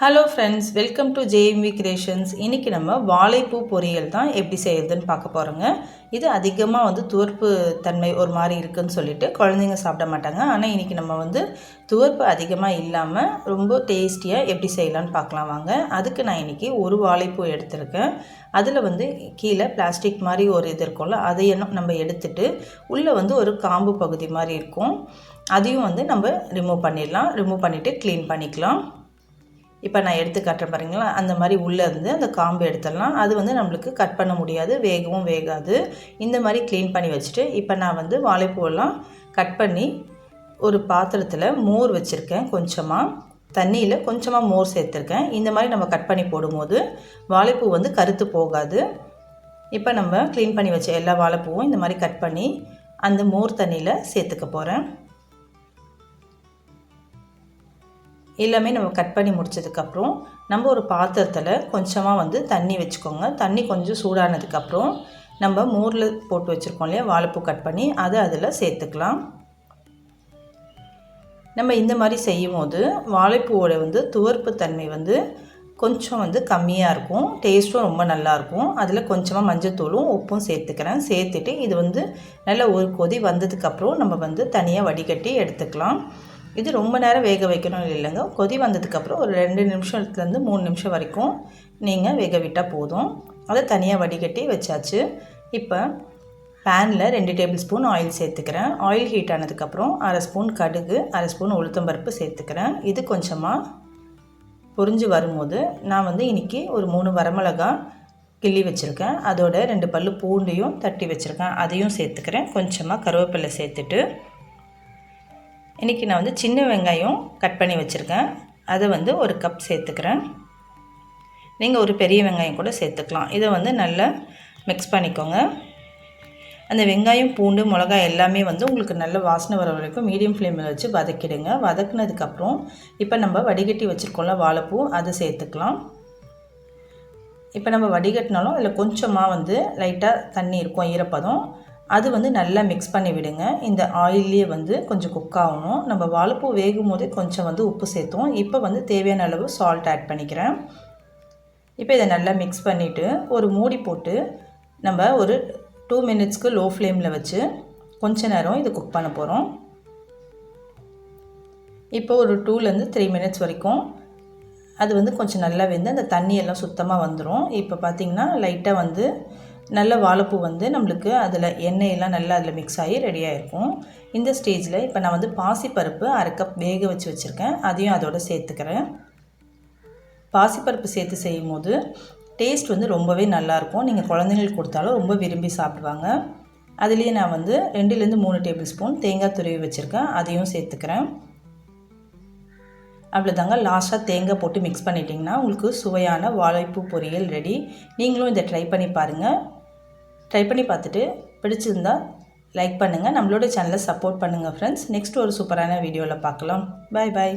Hello friends welcome to JMV creations இன்றைக்கி நம்ம வாழைப்பூ பொரியல் தான் எப்படி செய்யறதுன்னு பார்க்க போகிறோங்க இது அதிகமாக வந்து துவர்ப்பு தன்மை ஒரு மாதிரி இருக்குதுன்னு சொல்லிட்டு குழந்தைங்க சாப்பிட மாட்டாங்க. ஆனால் இன்றைக்கி நம்ம வந்து துவர்ப்பு அதிகமாக இல்லாமல் ரொம்ப டேஸ்டியாக எப்படி செய்யலான்னு பார்க்கலாம் வாங்க. அதுக்கு நான் இன்றைக்கி ஒரு வாழைப்பூ எடுத்திருக்கேன். அதில் வந்து கீழே பிளாஸ்டிக் மாதிரி ஒரு இது இருக்கும்ல அதையும் நம்ம எடுத்துட்டு உள்ளே வந்து ஒரு காம்பு பகுதி மாதிரி இருக்கும். அதையும் வந்து நம்ம ரிமூவ் பண்ணிடலாம். ரிமூவ் பண்ணிவிட்டு க்ளீன் பண்ணிக்கலாம். இப்போ நான் எடுத்து காட்டுறேன் பாருங்களா அந்த மாதிரி உள்ளே இருந்து அந்த காம்பு எடுத்துடலாம். அது வந்து நம்மளுக்கு கட் பண்ண முடியாது வேகவும் வேகாது. இந்த மாதிரி க்ளீன் பண்ணி வச்சுட்டு இப்போ நான் வந்து வாழைப்பூவெல்லாம் கட் பண்ணி ஒரு பாத்திரத்தில் மோர் வச்சுருக்கேன் கொஞ்சமாக தண்ணியில் கொஞ்சமாக மோர் சேர்த்துருக்கேன். இந்த மாதிரி நம்ம கட் பண்ணி போடும்போது வாழைப்பூ வந்து கருத்து போகாது. இப்போ நம்ம க்ளீன் பண்ணி வச்ச எல்லா வாழைப்பூவும் இந்த மாதிரி கட் பண்ணி அந்த மோர் தண்ணியில் சேர்த்துக்க போகிறேன் எல்லாமே நம்ம கட் பண்ணி முடிச்சதுக்கப்புறம் நம்ம ஒரு பாத்திரத்தில் கொஞ்சமாக வந்து தண்ணி வச்சுக்கோங்க. தண்ணி கொஞ்சம் சூடானதுக்கப்புறம் நம்ம மோரில் போட்டு வச்சுருக்கோம் இல்லையா? வாழைப்பூ கட் பண்ணி அதை அதில் சேர்த்துக்கலாம். நம்ம இந்த மாதிரி செய்யும் போது வாழைப்பூவோட வந்து துவர்ப்பு தன்மை வந்து கொஞ்சம் வந்து கம்மியாக இருக்கும். டேஸ்ட்டும் ரொம்ப நல்லாயிருக்கும் அதில் கொஞ்சமாக மஞ்சத்தூளும் உப்பும் சேர்த்துக்கிறேன். சேர்த்துட்டு இது வந்து நல்லா ஒரு கொதி வந்ததுக்கப்புறம் நம்ம வந்து தனியாக வடிகட்டி எடுத்துக்கலாம். இது ரொம்ப நேரம் வேக வைக்கணும் இல்லைங்க. கொதி வந்ததுக்கப்புறம் ஒரு ரெண்டு நிமிஷத்துலேருந்து மூணு நிமிஷம் வரைக்கும் நீங்கள் வேக விட்டால் போதும். அதை தனியாக வடிகட்டி வச்சாச்சு. இப்போ பேனில் ரெண்டு டேபிள் ஸ்பூன் ஆயில் சேர்த்துக்கிறேன். ஆயில் ஹீட் ஆனதுக்கப்புறம் அரை ஸ்பூன் கடுகு அரை ஸ்பூன் உளுத்தம்பருப்பு சேர்த்துக்கிறேன். இது கொஞ்சமாக பொறிஞ்சு வரும்போது நான் வந்து இன்றைக்கி ஒரு மூணு வரமிளகா கிள்ளி வச்சுருக்கேன். அதோட ரெண்டு பல் பூண்டையும் தட்டி வச்சுருக்கேன். அதையும் சேர்த்துக்கிறேன். கொஞ்சமாக கருவேப்பிலை சேர்த்துட்டு இன்றைக்கி நான் வந்து சின்ன வெங்காயம் கட் பண்ணி வச்சுருக்கேன். அதை வந்து ஒரு கப் சேர்த்துக்கிறேன். நீங்கள் ஒரு பெரிய வெங்காயம் கூட சேர்த்துக்கலாம். இதை வந்து நல்லா மிக்ஸ் பண்ணிக்கோங்க. அந்த வெங்காயம் பூண்டு மிளகாய் எல்லாமே வந்து உங்களுக்கு நல்ல வாசனை வர வரைக்கும் மீடியம் ஃப்ளேமில் வச்சு வதக்கிடுங்க. வதக்குனதுக்கப்புறம் இப்போ நம்ம வடிகட்டி வச்சுருக்கோம்ல வாழைப்பூ அதை சேர்த்துக்கலாம். இப்போ நம்ம வடிகட்டினாலும் அதில் கொஞ்சமாக வந்து லைட்டாக தண்ணி இருக்கும் ஈரப்பதம். அது வந்து நல்லா மிக்ஸ் பண்ணி விடுங்க. இந்த ஆயிலே வந்து கொஞ்சம் குக் ஆகணும். நம்ம வாழைப்பூ வேகும் போதே கொஞ்சம் வந்து உப்பு சேர்த்தோம் இப்போ வந்து தேவையான அளவு சால்ட் ஆட் பண்ணிக்கிறேன். இப்போ இதை நல்லா மிக்ஸ் பண்ணிவிட்டு ஒரு மூடி போட்டு நம்ம ஒரு டூ மினிட்ஸ்க்கு லோ ஃப்ளேமில் வச்சு கொஞ்ச நேரம் இது குக் பண்ண போகிறோம் இப்போ ஒரு டூலேருந்து த்ரீ மினிட்ஸ் வரைக்கும் அது வந்து கொஞ்சம் நல்லா வெந்து அந்த தண்ணியெல்லாம் சுத்தமாக வந்துடும் இப்போ பார்த்திங்கன்னா லைட்டாக வந்து நல்ல வாழைப்பூ வந்து நம்மளுக்கு அதில் எண்ணெயெல்லாம் நல்லா அதில் மிக்ஸ் ஆகி ரெடியாக இருக்கும் இந்த ஸ்டேஜில் இப்போ நான் வந்து பாசிப்பருப்பு அரை கப் வேக வச்சு வச்சுருக்கேன். அதையும் அதோட சேர்த்துக்கிறேன். பாசிப்பருப்பு சேர்த்து செய்யும் போது டேஸ்ட் வந்து ரொம்பவே நல்லாயிருக்கும் நீங்கள் குழந்தைங்களுக்கு கொடுத்தாலும் ரொம்ப விரும்பி சாப்பிடுவாங்க. அதுலேயே நான் வந்து ரெண்டுலேருந்து மூணு டேபிள் ஸ்பூன் தேங்காய் துருவி வச்சுருக்கேன். அதையும் சேர்த்துக்கிறேன். அவ்வளோதாங்க லாஸ்ட்டாக தேங்காய் போட்டு மிக்ஸ் பண்ணிட்டிங்கன்னா உங்களுக்கு சுவையான வாழைப்பூ பொரியல் ரெடி நீங்களும் இதை ட்ரை பண்ணி பாருங்கள் ட்ரை பண்ணி பார்த்துட்டு பிடிச்சிருந்தா லைக் பண்ணுங்கள் நம்மளோட சேனலை சப்போர்ட் பண்ணுங்கள் ஃப்ரெண்ட்ஸ் நெக்ஸ்ட் ஒரு சூப்பரான வீடியோவில் பார்க்கலாம். பாய் பாய்